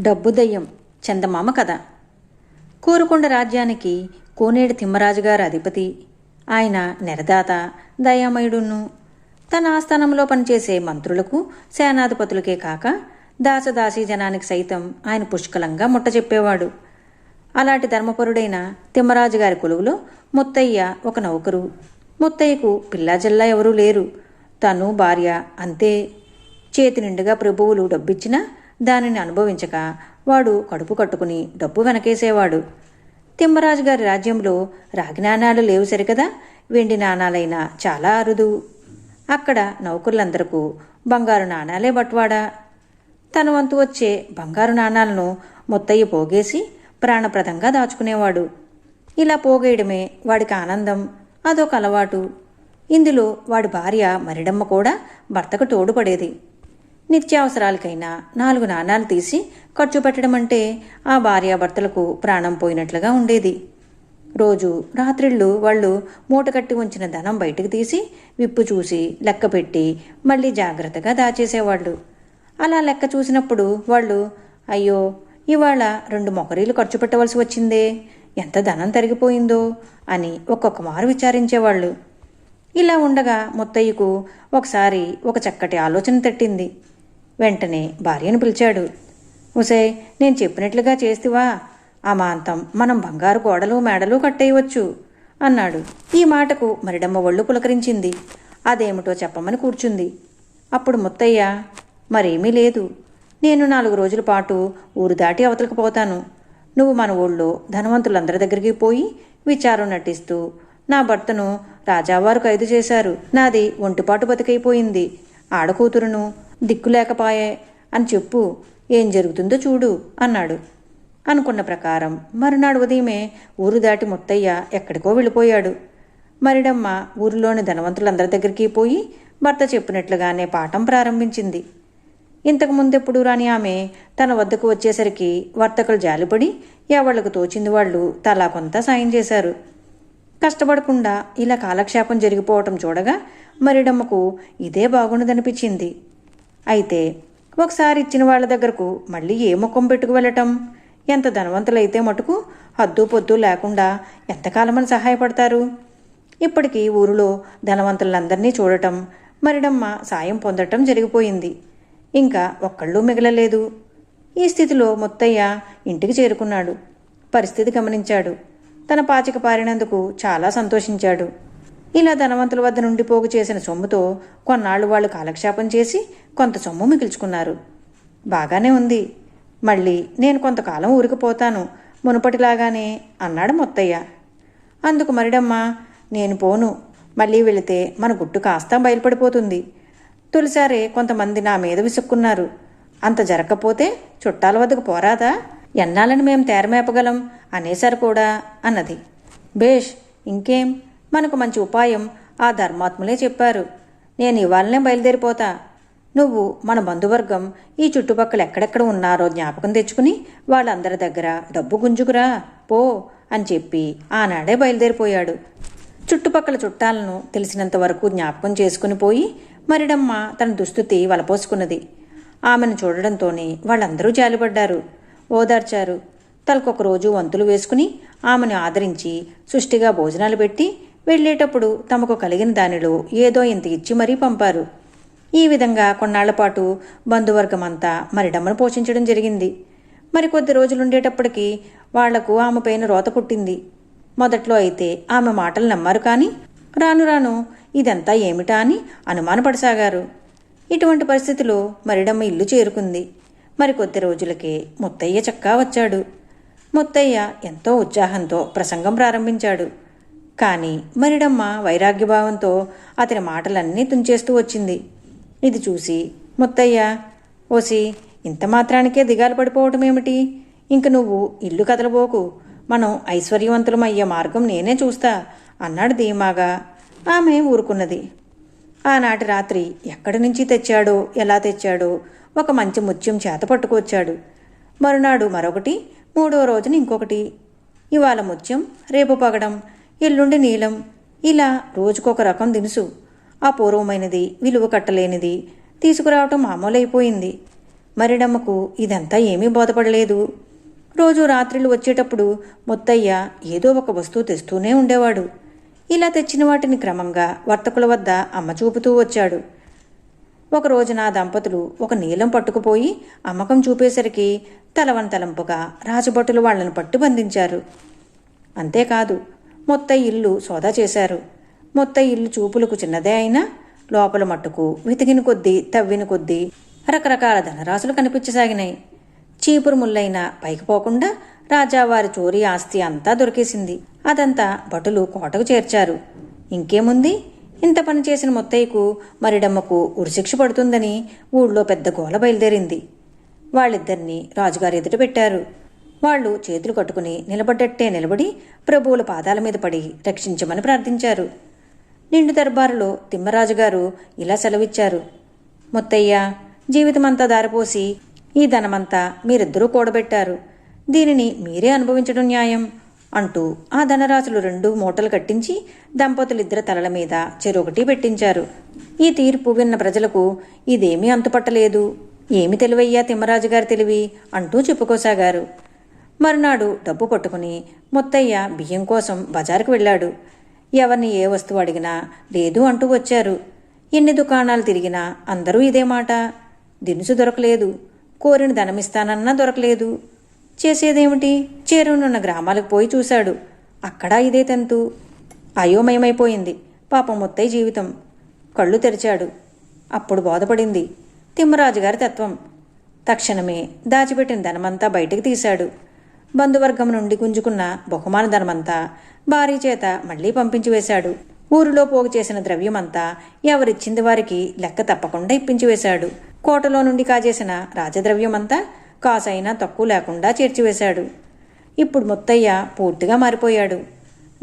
డబ్బు దయ్యం చందమామ కథ. కోరుకొండ రాజ్యానికి కోనేడు తిమ్మరాజు గారు అధిపతి. ఆయన నెరదాత దయామయుడును తన ఆస్థానంలో పనిచేసే మంత్రులకు సేనాధిపతులకే కాక దాసదాసీ జనానికి సైతం ఆయన పుష్కలంగా ముట్ట చెప్పేవాడు. అలాంటి ధర్మపరుడైన తిమ్మరాజు గారి కొలువులో ముత్తయ్య ఒక నౌకరు. ముత్తయ్యకు పిల్లాజల్లా ఎవరూ లేరు. తను భార్య అంతే. చేతి నిండుగా ప్రభువులు డబ్బిచ్చినా దానిని అనుభవించక వాడు కడుపు కట్టుకుని డబ్బు వెనకేసేవాడు. తిమ్మరాజు గారి రాజ్యంలో రాగి నాణాలు లేవు సరికదా? వెండి నాణాలైనా చాలా అరుదు. అక్కడ నౌకర్లందరకు బంగారు నాణాలే బట్వాడా? తన వంతు వచ్చే బంగారు నాణాలను ముత్తయ్య పోగేసి ప్రాణప్రదంగా దాచుకునేవాడు. ఇలా పోగేయడమే వాడికి ఆనందం అదొక అలవాటు. ఇందులో వాడి భార్య మరిడమ్మ కూడా భర్తకు తోడుపడేది. నిత్యావసరాలకైనా నాలుగు నాణాలు తీసి ఖర్చు పెట్టడం అంటే ఆ భార్యాభర్తలకు ప్రాణం పోయినట్లుగా ఉండేది. రోజు రాత్రిళ్ళు వాళ్ళు మూటకట్టి ఉంచిన ధనం బయటకు తీసి విప్పు చూసి లెక్క పెట్టి మళ్ళీ జాగ్రత్తగా దాచేసేవాళ్ళు. అలా లెక్క చూసినప్పుడు వాళ్ళు అయ్యో ఇవాళ రెండు మొకరీలు ఖర్చు పెట్టవలసి వచ్చిందే ఎంత ధనం తరిగిపోయిందో అని ఒక్కొక్క మారు విచారించేవాళ్ళు. ఇలా ఉండగా ముత్తయ్యకు ఒకసారి ఒక చక్కటి ఆలోచన తట్టింది. వెంటనే భార్యను పిలిచాడు. ఉసే నేను చెప్పినట్లుగా చేస్తివా? అమాంతం మనం బంగారు గోడలు మేడలు కట్టేయవచ్చు అన్నాడు. ఈ మాటకు మరిడమ్మ ఒళ్ళు పులకరించింది. అదేమిటో చెప్పమని కూర్చుంది. అప్పుడు ముత్తయ్య మరేమీ లేదు. నేను నాలుగు రోజుల పాటు ఊరు దాటి అవతలకు పోతాను. నువ్వు మన ఊళ్ళో ధనవంతులందరి దగ్గరికి పోయి విచారం నటిస్తూ నా భర్తను రాజావారు ఖైదు చేశారు. నాది ఒంటిపాటు బతికైపోయింది. ఆడకూతురును దిక్కులేకపాయే అని చెప్పు. ఏం జరుగుతుందో చూడు అన్నాడు. అనుకున్న ప్రకారం మరునాడు ఉదయమే ఊరు దాటి ముత్తయ్య ఎక్కడికో వెళ్ళిపోయాడు. మరిడమ్మ ఊరిలోని ధనవంతులందరి దగ్గరికి పోయి భర్త చెప్పినట్లుగానే పాఠం ప్రారంభించింది. ఇంతకు ముందెప్పుడు రాని ఆమె తన వద్దకు వచ్చేసరికి వర్తకులు జాలిపడి ఎవళ్ళకు తోచింది వాళ్ళు తలా కొంత సాయం చేశారు. కష్టపడకుండా ఇలా కాలక్షేపం జరిగిపోవటం చూడగా మరిడమ్మకు ఇదే బాగుండదనిపించింది. అయితే ఒకసారి ఇచ్చిన వాళ్ళ దగ్గరకు మళ్ళీ ఏ ముఖం పెట్టుకు వెళ్ళటం? ఎంత ధనవంతులైతే మటుకు హద్దు పొద్దు లేకుండా ఎంతకాలమని సహాయపడతారు? ఇప్పటికీ ఊరిలో ధనవంతులందరినీ చూడటం మరిడమ్మ సాయం పొందటం జరిగిపోయింది. ఇంకా ఒక్కళ్ళు మిగలలేదు. ఈ స్థితిలో ముత్తయ్య ఇంటికి చేరుకున్నాడు. పరిస్థితి గమనించాడు. తన పాచిక పారినందుకు చాలా సంతోషించాడు. ఇలా ధనవంతుల వద్ద నుండి పోగు చేసిన సొమ్ముతో కొన్నాళ్ళు వాళ్ళు కాలక్షేపం చేసి కొంత సొమ్ము మిగిల్చుకున్నారు. బాగానే ఉంది. మళ్ళీ నేను కొంతకాలం ఊరికి పోతాను. మునుపటిలాగానే అన్నాడు ముత్తయ్య. అందుకు మరిడమ్మ నేను పోను. మళ్ళీ వెళితే మన గుట్టు కాస్త బయలుపడిపోతుంది. తొలిసారి కొంతమంది నా మీద విసుక్కున్నారు. అంత జరగకపోతే చుట్టాల వద్దకు పోరాదా? ఎన్నాలని మేము తేరమేపగలం అనేసారు కూడా అన్నది. బేష్ ఇంకేం? మనకు మంచి ఉపాయం ఆ ధర్మాత్ములే చెప్పారు. నేను ఇవాళనే బయలుదేరిపోతా. నువ్వు మన బంధువర్గం ఈ చుట్టుపక్కల ఎక్కడెక్కడ ఉన్నారో జ్ఞాపకం తెచ్చుకుని వాళ్ళందరి దగ్గర డబ్బు గుంజుకురా పో అని చెప్పి ఆనాడే బయలుదేరిపోయాడు. చుట్టుపక్కల చుట్టాలను తెలిసినంత వరకు జ్ఞాపకం చేసుకుని పోయి మరిడమ్మ తన దుస్థితి వలపోసుకున్నది. ఆమెను చూడడంతోనే వాళ్ళందరూ జాలిపడ్డారు. ఓదార్చారు. తలకొక రోజు వంతులు వేసుకుని ఆమెను ఆదరించి సుష్టిగా భోజనాలు పెట్టి వెళ్ళేటప్పుడు తమకు కలిగిన దానిలో ఏదో ఇంత ఇచ్చి మరీ పంపారు. ఈ విధంగా కొన్నాళ్ళపాటు పాటు బంధువర్గం మరిడమ్మను పోషించడం జరిగింది. మరి కొద్ది రోజులుండేటప్పటికీ వాళ్ళకు ఆమె పైన రోత పుట్టింది. మొదట్లో అయితే ఆమె మాటలు నమ్మారు కానీ రాను రాను ఇదంతా ఏమిటా అని అనుమానపడసాగారు. ఇటువంటి పరిస్థితిలో మరిడమ్మ ఇల్లు చేరుకుంది. మరి కొద్ది రోజులకే ముత్తయ్య చక్కా వచ్చాడు. ముత్తయ్య ఎంతో ఉత్సాహంతో ప్రసంగం ప్రారంభించాడు. కానీ మరిడమ్మ వైరాగ్యభావంతో అతని మాటలన్నీ తుంచేస్తూ వచ్చింది. ఇది చూసి ముత్తయ్య ఓసి ఇంత మాత్రానికే దిగాలు పడిపోవటం ఏమిటి? ఇంక నువ్వు ఇల్లు కదలబోకు. మనం ఐశ్వర్యవంతులమయ్యే మార్గం నేనే చూస్తా అన్నాడు ధీమాగా. ఆమె ఊరుకున్నది. ఆనాటి రాత్రి ఎక్కడి నుంచి తెచ్చాడో ఎలా తెచ్చాడో ఒక మంచి ముత్యం చేత పట్టుకొచ్చాడు. మరునాడు మరొకటి మూడో రోజున ఇంకొకటి. ఇవాళ ముత్యం రేపు పగడం. ఎల్లుండి నీలం. ఇలా రోజుకొక రకం దినుసు. అపూర్వమైనది విలువ కట్టలేనిది. తీసుకురావటం మామూలైపోయింది. మరిడమ్మకు ఇదంతా ఏమీ బోధపడలేదు. రోజు రాత్రిలు వచ్చేటప్పుడు ముత్తయ్య ఏదో ఒక వస్తువు తెస్తూనే ఉండేవాడు. ఇలా తెచ్చిన వాటిని క్రమంగా వర్తకుల వద్ద అమ్మ చూపుతూ వచ్చాడు. ఒక రోజున దంపతులు ఒక నీలం పట్టుకుపోయి అమ్మకం చూపేసరికి తలవంతలంపుగా రాజభటులు వాళ్ళను పట్టు బంధించారు అంతేకాదు మొత్త ఇల్లు సోదా చేశారు. మొత్త ఇల్లు చూపులకు చిన్నదే అయినా లోపల మట్టుకు వెతికిన కొద్దీ తవ్విన కొద్దీ రకరకాల ధనరాశులు కనిపించసాగినాయి. చీపురు ముళ్ళైన పైకి పోకుండా రాజావారి చోరీ ఆస్తి అంతా దొరికేసింది. అదంతా భటులు కోటకు చేర్చారు. ఇంకేముంది? ఇంత పని చేసిన మొత్తయ్యకు మరిడమ్మకు ఉరిశిక్ష పడుతుందని ఊళ్ళో పెద్ద గోల బయలుదేరింది. వాళ్ళిద్దరినీ రాజుగారు ఎదుట పెట్టారు. వాళ్ళు చేతులు కట్టుకుని నిలబడ్డట్టే నిలబడి ప్రభువుల పాదాల మీద పడి రక్షించమని ప్రార్థించారు. నిండు దర్బారులో తిమ్మరాజు గారు ఇలా సెలవిచ్చారు. ముత్తయ్య జీవితమంతా దారిపోసి ఈ ధనమంతా మీరిద్దరూ కూడబెట్టారు. దీనిని మీరే అనుభవించడం న్యాయం అంటూ ఆ ధనరాశులు రెండు మూటలు కట్టించి దంపతులిద్దరి తలల మీద చెరొకటి పెట్టించారు. ఈ తీర్పు విన్న ప్రజలకు ఇదేమీ అంతుపట్టలేదు. ఏమి తెలివయ్యా తిమ్మరాజు గారి తెలివి అంటూ చెప్పుకోసాగారు. మరునాడు డబ్బు పట్టుకుని ముత్తయ్య బియ్యం కోసం బజారుకు వెళ్ళాడు. ఎవరిని ఏ వస్తువు అడిగినా లేదు అంటూ వచ్చారు. ఎన్ని దుకాణాలు తిరిగినా అందరూ ఇదే మాట. దినుసు దొరకలేదు. కోరిన ధనమిస్తానన్నా దొరకలేదు. చేసేదేమిటి? చేరునున్న గ్రామాలకు పోయి చూశాడు. అక్కడా ఇదే తంతు. అయోమయమైపోయింది. పాపం ముత్తయ్య జీవితం. కళ్ళు తెరిచాడు. అప్పుడు బోధపడింది. తిమ్మరాజు గారి తత్వం. తక్షణమే దాచిపెట్టిన ధనమంతా బయటికి తీశాడు. బంధువర్గం నుండి గుంజుకున్న బహుమాన ధనమంతా భార్య చేత మళ్ళీ పంపించి వేశాడు. ఊరిలో పోగు చేసిన ద్రవ్యమంతా ఎవరిచ్చింది వారికి లెక్క తప్పకుండా ఇప్పించి వేశాడు. కోటలో నుండి కాజేసిన రాజద్రవ్యమంతా కాసైనా తక్కువ లేకుండా చేర్చివేశాడు ఇప్పుడు ముత్తయ్య పూర్తిగా మారిపోయాడు.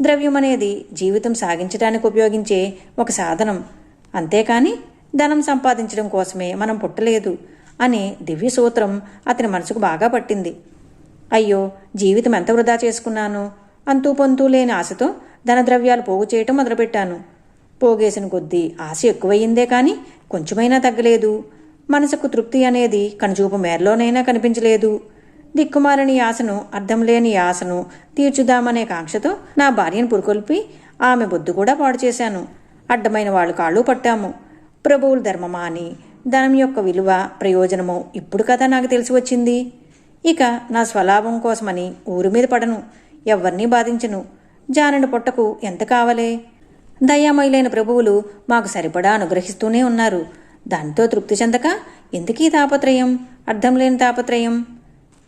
ద్రవ్యం అనేది జీవితం సాగించడానికి ఉపయోగించే ఒక సాధనం. అంతేకాని ధనం సంపాదించడం కోసమే మనం పుట్టలేదు అనే దివ్య సూత్రం అతని మనసుకు బాగా పట్టింది. అయ్యో జీవితం ఎంత వృధా చేసుకున్నాను? అంతూ పొంతూ లేని ఆశతో ధనద్రవ్యాలు పోగు చేయటం మొదలుపెట్టాను. పోగేసిన కొద్దీ ఆశ ఎక్కువయ్యిందే కానీ కొంచెమైనా తగ్గలేదు. మనసుకు తృప్తి అనేది కనుచూపు మేరలోనైనా కనిపించలేదు. దిక్కుమాలని ఆశను అర్థం లేని ఆశను తీర్చుదామనే కాంక్షతో నా భార్యను పురుకొల్పి ఆమె బొద్దు కూడా పాడు చేశాను. అడ్డమైన వాళ్ళు కాళ్ళు పట్టాము. ప్రభువుల ధర్మమా అని ధనం యొక్క విలువ ప్రయోజనము ఇప్పుడు కదా నాకు తెలిసి వచ్చింది. ఇక నా స్వలాభం కోసమని ఊరి మీద పడను. ఎవ్వరినీ బాధించను. జానని పొట్టకు ఎంత కావలే? దయామయులైన ప్రభువులు మాకు సరిపడా అనుగ్రహిస్తూనే ఉన్నారు. దాంతో తృప్తి చెందక ఎందుకీ తాపత్రయం? అర్థం లేని తాపత్రయం.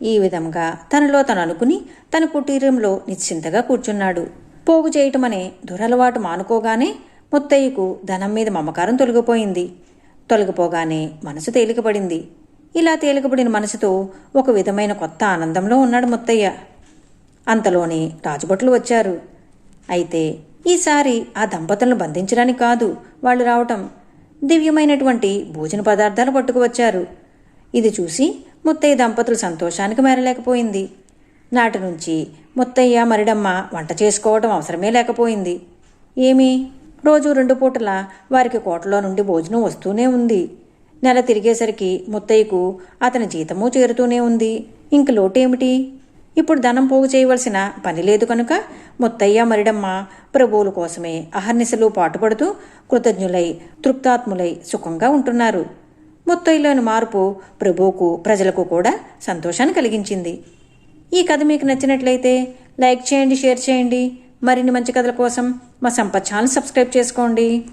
ఈ విధంగా తనలో తను అనుకుని తన కుటీరంలో నిశ్చింతగా కూర్చున్నాడు. పోగు చేయటమనే దురలవాటు మానుకోగానే ముత్తయ్యకు ధనం మీద మమకారం తొలగిపోయింది. తొలగిపోగానే మనసు తేలికపడింది. ఇలా తేలికపడిన మనసుతో ఒక విధమైన కొత్త ఆనందంలో ఉన్నాడు ముత్తయ్య. అంతలోనే రాజభటులు వచ్చారు. అయితే ఈసారి ఆ దంపతులను బంధించడానికి కాదు వాళ్ళు రావటం. దివ్యమైనటువంటి భోజన పదార్థాలు పట్టుకువచ్చారు ఇది చూసి ముత్తయ్య దంపతులు సంతోషానికి మేరలేకపోయింది. నాటి నుంచి ముత్తయ్య మరిడమ్మ వంట చేసుకోవడం అవసరమే లేకపోయింది. ఏమి? రోజు రెండు పూటల వారికి కోటలో నుండి భోజనం వస్తూనే ఉంది. నెల తిరిగేసరికి ముత్తయ్యకు అతని జీతము చేరుతూనే ఉంది. ఇంక లోటేమిటి? ఇప్పుడు ధనం పోగు చేయవలసిన పని లేదు కనుక ముత్తయ్య మరిడమ్మ ప్రభువుల కోసమే అహర్నిశలు పాటుపడుతూ కృతజ్ఞులై తృప్తాత్ములై సుఖంగా ఉంటున్నారు. ముత్తయ్యలోని మార్పు ప్రభువుకు ప్రజలకు కూడా సంతోషాన్ని కలిగించింది. ఈ కథ మీకు నచ్చినట్లయితే లైక్ చేయండి షేర్ చేయండి. మరిన్ని మంచి కథల కోసం మా సంపత్ ఛానల్ సబ్స్క్రైబ్ చేసుకోండి.